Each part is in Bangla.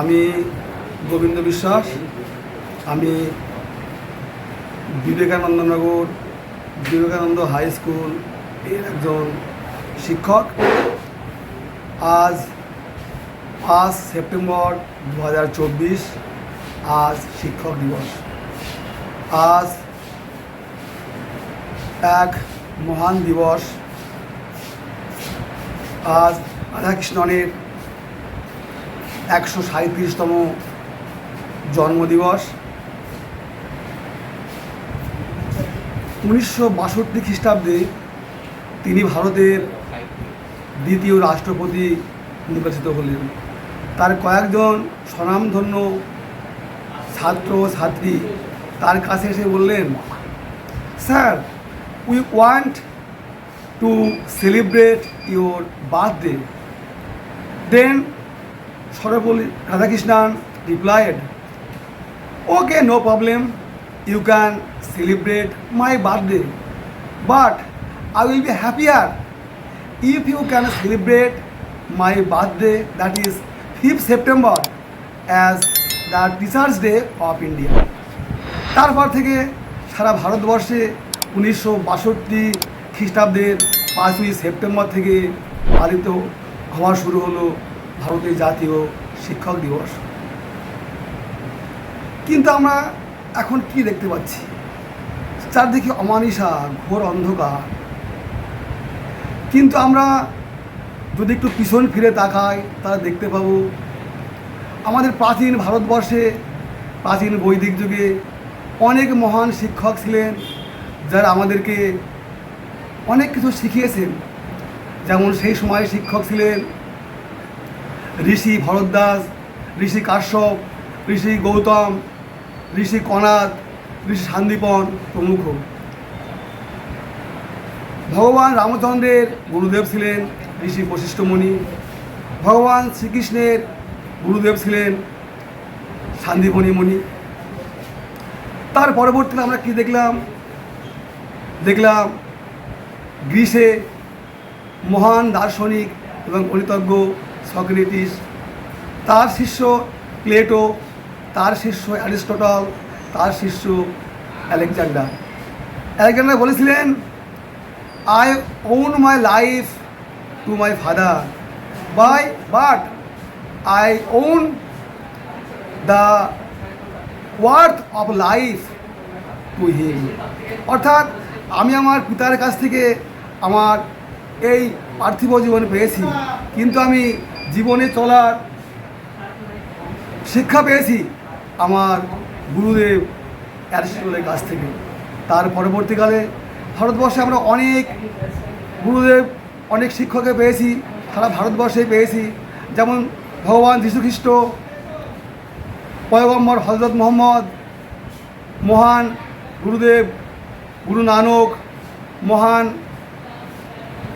আমি গোবিন্দ বিশ্বাস, আমি বিবেকানন্দনগর বিবেকানন্দ হাই স্কুলের একজন শিক্ষক। আজ পাঁচ সেপ্টেম্বর দু হাজার চব্বিশ, আজ শিক্ষক দিবস। আজ এক মহান দিবস। আজ রাধাকৃষ্ণনের একশো সাঁত্রিশতম জন্মদিবস। উনিশশো বাষট্টি খ্রিস্টাব্দে তিনি ভারতের দ্বিতীয় রাষ্ট্রপতি নির্বাচিত হলেন। তার কয়েকজন স্বনামধন্য ছাত্র ছাত্রী তার কাছে এসে বললেন, sir we want to celebrate your birthday then Sarvepalli Radhakrishnan replied okay no problem you can celebrate my birthday but I will be happier if you can celebrate my birthday, that is 5th September, as the Teachers Day of India. তারপর থেকে সারা ভারতবর্ষে উনিশশো বাষট্টি খ্রিস্টাব্দের পাঁচই সেপ্টেম্বর থেকে পালিত হওয়া শুরু হলো ভারতের জাতীয় শিক্ষক দিবস। কিন্তু আমরা এখন কি দেখতে পাচ্ছি? চারদিকে অমানিসা ঘোর অন্ধকার। কিন্তু আমরা যদি একটু পিছন ফিরে তাকাই, তাহলে দেখতে পাবো আমাদের প্রাচীন ভারতবর্ষে, প্রাচীন বৈদিক যুগে অনেক মহান শিক্ষক ছিলেন, যারা আমাদেরকে অনেক কিছু শিখিয়েছেন। যেমন সেই সময় শিক্ষক ছিলেন ঋষি ভরদ্বাজ, ঋষি কাশ্যপ, ঋষি গৌতম, ঋষি কনাদ, ঋষি শান্তিপন প্রমুখ। ভগবান রামচন্দ্রের গুরুদেব ছিলেন ঋষি বশিষ্ঠ মুনি ভগবান শ্রীকৃষ্ণের গুরুদেব ছিলেন শান্তিমণি মুনি তার পরবর্তীতে আমরা কি দেখলাম? দেখলাম গ্রীসে মহান দার্শনিক এবং গণিতজ্ঞ সক্রেটিস, তার শিষ্য প্লেটো, তার শিষ্য অ্যারিস্টটল, তার শিষ্য আলেকজান্ডার আলেকজান্ডার বলেছিলেন I own my life to my father by but I own the worth of life to him. অর্থাৎ, আমি আমার পিতার কাছ থেকে আমার এই পার্থিব জীবন পেয়েছি, কিন্তু আমি জীবনে চলার শিক্ষা পেয়েছি আমার গুরুদেব অ্যারিস্টটলের কাছ থেকে। তার পরবর্তীকালে ভারতবর্ষে আমরা অনেক গুরুদেব, অনেক শিক্ষককে পেয়েছি, সারা ভারতবর্ষে পেয়েছি। যেমন ভগবান যীশুখ্রিস্ট পয়গম্বর হজরত মোহাম্মদ, মহান গুরুদেব গুরু নানক, মহান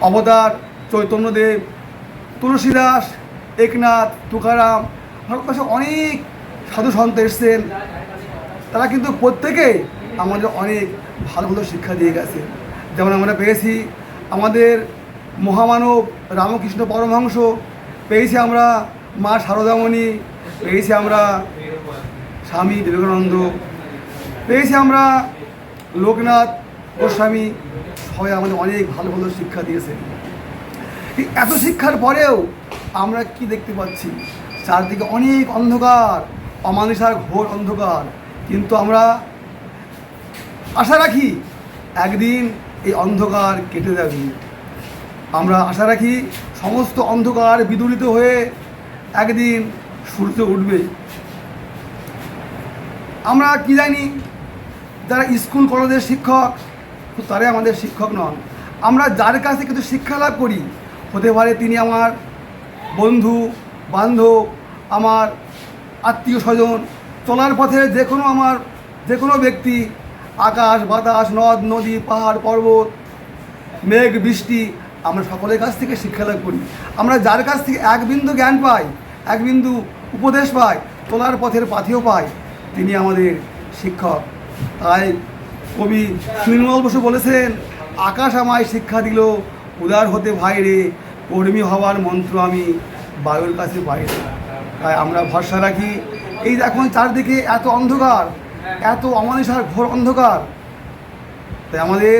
অবতার চৈতন্যদেব, তুলসীদাস একনাথ, তুকারাম ভারতবর্ষে অনেক সাধু সন্ত এসছেন। তারা কিন্তু প্রত্যেকেই আমাদের অনেক ভালো ভালো শিক্ষা দিয়ে গেছে। যেমন আমরা পেয়েছি আমাদের মহামানব রামকৃষ্ণ পরমহংস, পেয়েছি আমরা মা শারদামণি পেয়েছি আমরা স্বামী বিবেকানন্দ, পেয়েছি আমরা লোকনাথ গোস্বামী, সবাই আমাদের অনেক ভালো ভালো শিক্ষা দিয়েছে। এত শিক্ষার পরেও আমরা কি দেখতে পাচ্ছি? চারদিকে অনেক অন্ধকার, অমানুষার ঘোর অন্ধকার। কিন্তু আমরা আশা রাখি একদিন এই অন্ধকার কেটে যাবে। আমরা আশা রাখি সমস্ত অন্ধকার বিদূরিত হয়ে একদিন সূর্য উঠবে। আমরা কি জানি, যারা স্কুল, কলেজের শিক্ষক, তারাই আমাদের শিক্ষক নন। আমরা যার কাছে কিছু শিক্ষা লাভ করি হতে পারে তিনি আমার বন্ধু, বান্ধব, আমার আত্মীয় স্বজন, চলার পথে যে কোনো আমার, যে কোনো ব্যক্তি, আকাশ, বাতাস, নদ, নদী, পাহাড়, পর্বত, মেঘ, বৃষ্টি, আমরা সকলের কাছ থেকে শিক্ষা লাভ করি। আমরা যার কাছ থেকে এক বিন্দু জ্ঞান পাই, এক বিন্দু উপদেশ পাই, চলার পথের পাথেও পাই, তিনি আমাদের শিক্ষক। তাই কবি সুনির্মল বসু বলেছেন, আকাশ আমায় শিক্ষা দিল উদার হতে ভাইরে, কর্মী হওয়ার মন্ত্র আমি বায়ুর কাছে বাইরে তাই আমরা ভরসা রাখি। এই এখন চারদিকে এত অন্ধকার, এত অমানুষার ঘোর অন্ধকার। তাই আমাদের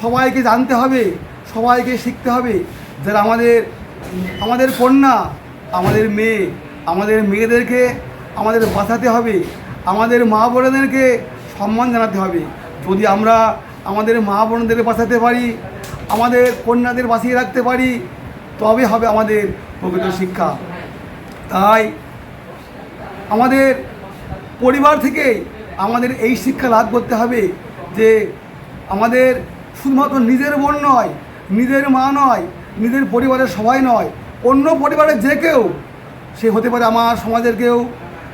সবাইকে জানতে হবে, সবাইকে শিখতে হবে যারা আমাদের আমাদের কন্যা, আমাদের মেয়ে, আমাদের মেয়েদেরকে আমাদের বাঁচাতে হবে, আমাদের মা বোনেদেরকে সম্মান জানাতে হবে। যদি আমরা আমাদের মা বোনদের বাঁচাতে পারি আমাদের কন্যাদের বাঁচিয়ে রাখতে পারি, তবে হবে আমাদের প্রকৃত শিক্ষা। তাই আমাদের পরিবার থেকে আমাদের এই শিক্ষা লাভ করতে হবে যে আমাদের শুধুমাত্র নিজের বোন নয়, নিজের মা নয়, নিজের পরিবারের সবাই নয়, অন্য পরিবারের যে কেউ, সে হতে পারে আমার সমাজের কেউ,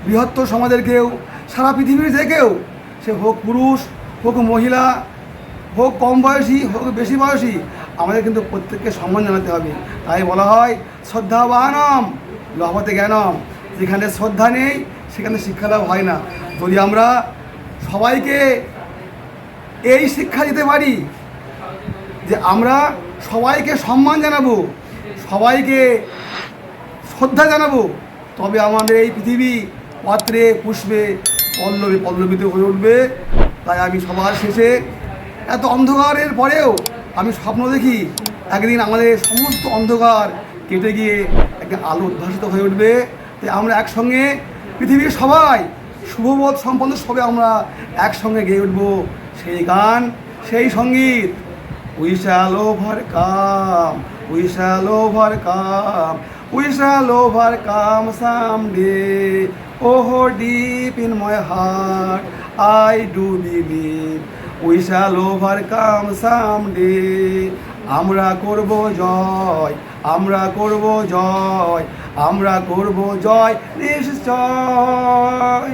বৃহত্তর সমাজের কেউ, সারা পৃথিবীর যে কেউ, সে হোক পুরুষ, হোক মহিলা হোক কম বয়সী, হোক বেশি বয়সী, আমাদের কিন্তু প্রত্যেককে সম্মান জানাতে হবে। তাই বলা হয়, শ্রদ্ধা শ্রদ্ধাবানম লহবতে জ্ঞানম। যেখানে শ্রদ্ধা নেই, সেখানে শিক্ষা লাভ হয় না। যদি আমরা সবাইকে এই শিক্ষা দিতে পারি, যে আমরা সবাইকে সম্মান জানাব, সবাইকে শ্রদ্ধা জানাব, তবে আমাদের এই পৃথিবী পাত্রে পুষ্পে পল্লবী, পল্লবিত হয়ে উঠবে। তাই আমি সবার শেষে এত অন্ধকারের পরেও আমি স্বপ্ন দেখি একদিন আমাদের সমস্ত অন্ধকার কেটে গিয়ে একটা আলো উদ্ভাসিত হয়ে উঠবে তাই আমরা একসঙ্গে পৃথিবীর সবাই শুভবোধ সম্পন্ন সবে আমরা একসঙ্গে গেয়ে উঠবো সেই গান সেই সংগীত We shall overcome. We shall overcome. We shall overcome someday. Oh, deep in my heart, I do believe. We overcome someday আমরা করব জয় আমরা করব জয় আমরা করব জয় নিশ্চয়।